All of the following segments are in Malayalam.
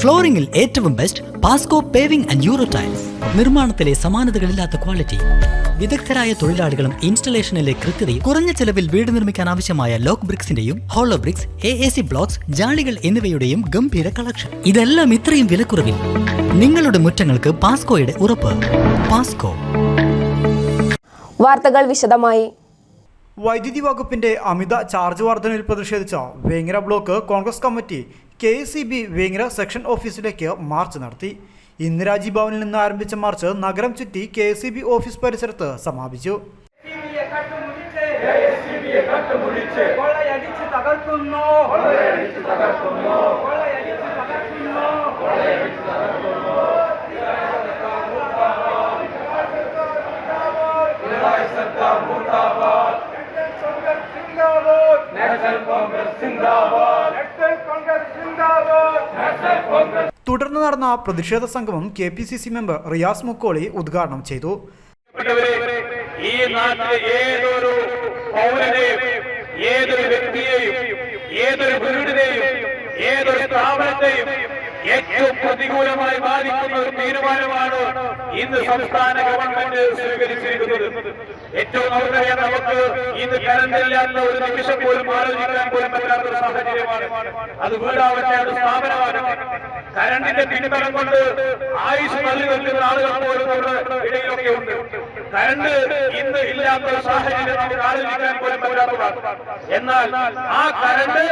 ഫ്ലോറിംഗിൽ ഏറ്റവും best Pasco paving and euro tiles നിർമ്മാണത്തിലെ സമാനതകളില്ലാത്ത ക്വാളിറ്റി വിദഗ്ധരായ തൊഴിലാളികളും ഇൻസ്റ്റലേഷനിലെ കൃത്യതയും കുറഞ്ഞ ചെലവിൽ വീട് നിർമ്മിക്കാൻ ആവശ്യമായ lock ബ്രിക്സിന്റെയും hollow bricks A A C blocks ജാളികൾ എന്നിവയുടെയും ഗംഭീര കളക്ഷൻ ഇതെല്ലാം ഇത്രയും വിലക്കുറവിൽ. നിങ്ങളുടെ മുറ്റങ്ങൾക്ക് പാസ്കോയുടെ ഉറപ്പ്. പാസ്കോ വാർത്തകൾ വിശദമായി. വൈദ്യുതി വകുപ്പിന്റെ അമിത ചാർജ് വർധനയിൽ പ്രതിഷേധിച്ച Vengara block Congress committee K S C B Vengara section ഓഫീസിലേക്ക് മാർച്ച് നടത്തി. ഇന്ദിരാജി ഭവനിൽ നിന്ന് ആരംഭിച്ച മാർച്ച് നഗരം ചുറ്റി K S C B office പരിസരത്ത് സമാപിച്ചു. കൊള്ളയടിച്ച് തകർക്കുന്നു. നാഷണൽ കോൺഗ്രസ് സിന്ദാബാദ് നാഷണൽ കോൺഗ്രസ് സിന്ദാബാദ് നാഷണൽ കോൺഗ്രസ് തുടർന്ന് നടന്ന പ്രതിഷേധ സംഗമം K P C C member Riyas Mukkoli ഉദ്ഘാടനം ചെയ്തു. ഈ ഏതൊരു ഏതൊരു വ്യക്തിയെയും ഏതൊരു വീടിനെയും ഏതൊരു സ്ഥാപനത്തെയും ഏറ്റവും പ്രതികൂലമായി ബാധിക്കുന്ന ഒരു തീരുമാനമാണ് ഇന്ന് സംസ്ഥാന ഗവൺമെന്റ് സ്വീകരിച്ചിരിക്കുന്നത്. ഏറ്റവും നമുക്കറിയാം നമുക്ക് ഇന്ന് കരണ്ടില്ലാത്ത ഒരു നിമിഷം പോലും ആലോചിക്കാൻ പോലും പറ്റാത്ത ഒരു സാഹചര്യമാണ്. അത് വീടാവട്ടെ അത് സ്ഥാപനമാകട്ടെ കരണ്ടിന്റെ പിൻബലം കൊണ്ട് ആയുഷ് നൽകി നിൽക്കുന്ന ആളുകൾ പോലും നമ്മുടെ ഇടയിലൊക്കെ ഉണ്ട്. കരണ്ട് ഇന്ന് ഇല്ലാത്ത ഒരു സാഹചര്യം നമുക്ക് ആലോചിക്കാൻ പോലും പറ്റാത്തതാണ്. എന്നാൽ ആ കരണ്ട്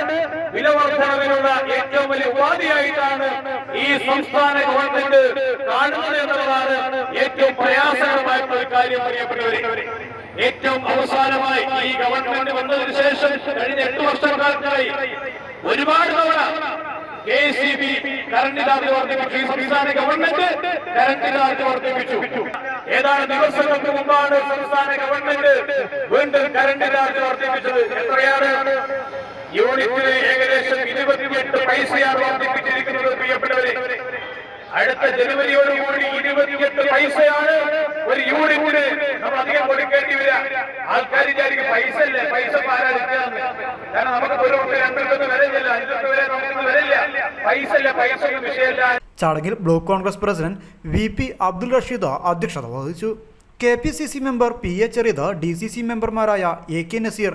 വില ഏറ്റവും വലിയ ഉപാധിയായിട്ടാണ് സംസ്ഥാന ഗവൺമെന്റ് കാണുന്നത് എന്നുള്ളതാണ് ഏറ്റവും പ്രയാസകരമായിട്ടുള്ള കാര്യം പറയപ്പെട്ടവരെ ഏറ്റവും അവസാനമായി ഈ ഗവൺമെന്റ് വന്നതിന് ശേഷം കഴിഞ്ഞ എട്ട് വർഷക്കാലത്തായി ഒരുപാട് തവണ K C B current charge വർദ്ധിപ്പിച്ചു. സംസ്ഥാന ഗവൺമെന്റ് കറണ്ട് ചാർജ് വർദ്ധിപ്പിച്ചു. ഏതാനും ദിവസങ്ങൾക്ക് മുമ്പാണ് സംസ്ഥാന ഗവൺമെന്റ് വീണ്ടും കറണ്ട് ചാർജ് വർദ്ധിപ്പിച്ചത്. എത്രയാണ്? യൂണിറ്റിന് ഏകദേശം ഇരുപത്തിയെട്ട് പൈസയാണ് വർദ്ധിപ്പിച്ചിരിക്കുന്നത് പ്രിയപ്പെട്ടവരെ. അടുത്ത ജനുവരിയോടുകൂടി ഇരുപത്തിയെട്ട് പൈസയാണ് ഒരു യൂണിറ്റിന് നമ്മൾ അധികം കൊടുക്കേണ്ടി വരിക. ആൾക്കാർ വിചാരിക്കും പൈസ അല്ലേ? പൈസ പാരാതിരിക്കാന്ന് കാരണം നമുക്ക് ഒരു റുപ്യ രണ്ട് റുപ്യ വരില്ല അഞ്ച് റുപ്യ വരെ നമുക്ക് വരില്ല പൈസ അല്ല? പൈസ ഒന്നും വിഷയമല്ല. ചടങ്ങിൽ block Congress president V P Abdul Rasheed അധ്യക്ഷത വഹിച്ചു. K P C C member P A Cheriyath D C C മെമ്പർമാരായ A K Nazeer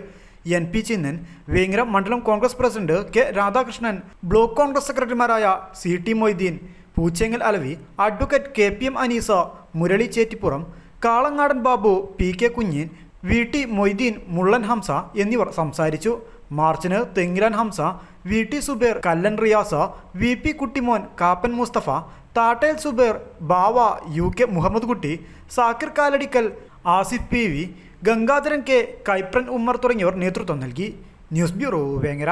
N P Chinnan Vengara മണ്ഡലം Congress president K Radhakrishnan block Congress സെക്രട്ടറിമാരായ C T Moideen Poochengal Alavi advocate K P M Aneesa Murali Chettipuram Kalangadan Babu P K Kunhin V T Moideen Mullan Hamsa എന്നിവർ സംസാരിച്ചു. മാർച്ചിന് Thengilan Hamsa V T Zubair Kallan Riyas V P Kuttimon Kappan Mustafa Thattel Zubair Bava U K Muhammad Kutty Zakir Kaladikkal Asif P V Gangadharan K Kaipran Ummer തുടങ്ങിയവർ നേതൃത്വം നൽകി. News bureau Vengara.